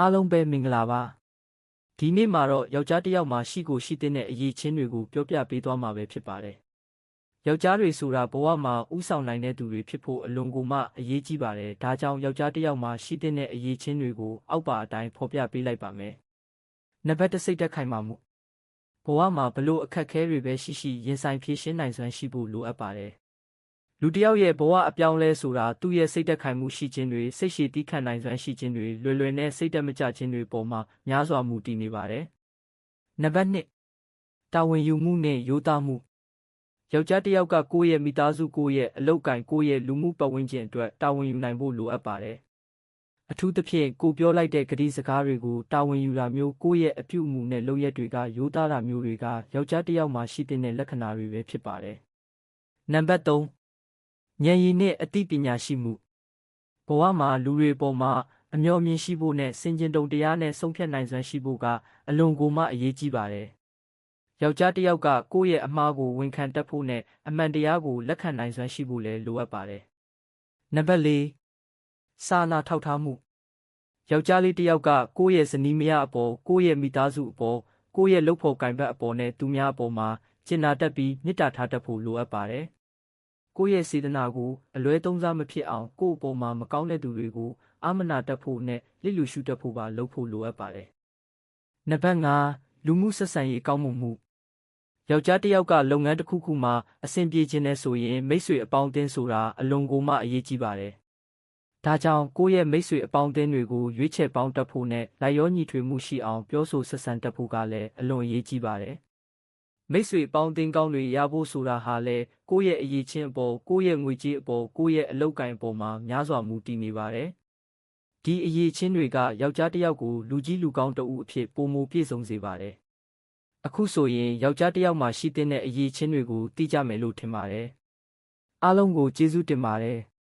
အားလုံးပဲမင်္ဂလာပါဒီနေ့မှာတော့ယောက်ျားတစ်ယောက်မှာရှိကိုရှိတဲ့အရေးချင်းတွေကိုပြောပြပေးသွားမှာပဲဖြစ်ပါတယ်ယောက်ျားတွေဆိုတာဘဝမှာဥဆောင်နိုင်တဲ့သူတွေဖြစ်ဖို့အလွန်ကိုမှအရေးကြီးပါတယ်ဒါကြောင့်ယောက်ျားတစ်ယောက်မှာရှိတဲ့အရေးချင်းတွေကိုအောက်ပါအတိုင်းဖော်ပြပေးလိုက်ပါမယ်နံပါတ်1စိတ်သက်ခိုင်မာမှုဘဝမှာဘလို့အခက်အခဲတွေပဲရှိရှိရင်ဆိုင်ဖြေရှင်းနိုင်စွမ်းရှိဖို့လိုအပ်ပါတယ် လူတစ်ယောက်ရဲ့ဘဝအပြောင်းလဲဆိုတာသူ့ရဲ့စိတ်သက်ခိုင်မှုရှိခြင်းတွေစိတ်ရှည်တီးခံနိုင်စွမ်းရှိခြင်းတွေလွယ်လွယ်နဲ့စိတ်သက်မကြခြင်းတွေပေါ်မှာများစွာမူတည်နေပါတယ်။နံပါတ်1တာဝန်ယူမှုနဲ့ရိုးသားမှုယောက်ျားတစ်ယောက်ကကိုယ့်ရဲ့မိသားစုကိုယ့်ရဲ့အလုပ်ကိုင်ကိုယ့်ရဲ့လူမှုပတ်ဝန်းကျင်အတွက်တာဝန်ယူနိုင်ဖို့လိုအပ်ပါတယ်။အထူးသဖြင့်ကိုပြောလိုက်တဲ့ကတိစကားတွေကိုတာဝန်ယူတာမျိုးကိုယ့်ရဲ့အပြုအမူနဲ့လုပ်ရက်တွေကရိုးသားတာမျိုးတွေကယောက်ျားတစ်ယောက်မှာရှိတဲ့လက္ခဏာတွေပဲဖြစ်ပါတယ်။နံပါတ်3 ဉာဏ်ရည်နဲ့အသိပညာရှိမှုဘဝမှာလူတွေပေါ်မှာအမျှော်မြင်ရှိဖို့နဲ့စင်ကြင်တုံတရားနဲ့ဆုံးဖြတ်နိုင်စွမ်းရှိဖို့ကအလွန်ကိုမှအရေးကြီးပါတယ်။ယောက်ျားတစ်ယောက်ကကိုယ့်ရဲ့အမှားကိုဝန်ခံတတ်ဖို့နဲ့အမှန်တရားကိုလက်ခံနိုင်စွမ်းရှိဖို့လည်းလိုအပ်ပါတယ်။နံပါတ်၄စာနာထောက်ထားမှုယောက်ျားလေးတစ်ယောက်ကကိုယ့်ရဲ့ဇနီးမယားအပေါ်ကိုယ့်ရဲ့မိသားစုအပေါ်ကိုယ့်ရဲ့လုပ်ဖို့ကင်ဘက်အပေါ်နဲ့သူများအပေါ်မှာကျင်နာတတ်ပြီးမေတ္တာထားတတ်ဖို့လိုအပ်ပါတယ်။ ကိုယ့်ရဲ့စေတနာကိုအလွဲသုံးစားမဖြစ်အောင်ကိုယ့်အပေါ်မှာမကောင်းတဲ့သူတွေကိုအာမနာတတ်ဖို့နဲ့လစ်လူရှုတတ်ဖို့ပါလုပ်ဖို့လိုအပ်ပါတယ်။နံပါတ်5လူမှုဆက်ဆံရေးအကောင်းမှုယောက်ျားတစ်ယောက်ကလုပ်ငန်းတစ်ခုခုမှာအဆင်ပြေခြင်းနဲ့ဆိုရင်မိတ်ဆွေအပေါင်းအသင်းဆိုတာအလွန်ကိုမှအရေးကြီးပါတယ်။ဒါကြောင့်ကိုယ့်ရဲ့မိတ်ဆွေအပေါင်းအသင်းတွေကိုရွေးချယ်ပေါင်းတတ်ဖို့နဲ့လိုက်ရောညီထွေမှုရှိအောင်ပြောဆိုဆက်ဆံတတ်ဖို့ကလည်းအလွန်အရေးကြီးပါတယ် မိတ်ဆွေပေါင်းတင်ကောင်းတွေရဖို့ဆိုတာဟာလေကိုယ့်ရဲ့အရေးချင်းအပေါ်ကိုယ့်ရဲ့ငွေကြေးအပေါ်ကိုယ့်ရဲ့အလောက်ကိုင်အပေါ်မှာများစွာမူတည်နေပါတယ်။ဒီအရေးချင်းတွေကယောက်ျားတစ်ယောက်ကိုလူကြီးလူကောင်းတဦးအဖြစ်ပုံမူပြည့်စုံစေပါတယ်။အခုဆိုရင်ယောက်ျားတစ်ယောက်မှာရှိတဲ့အရေးချင်းတွေကိုသိကြမယ်လို့ထင်ပါတယ်။အားလုံးကိုကျေးဇူးတင်ပါတယ်။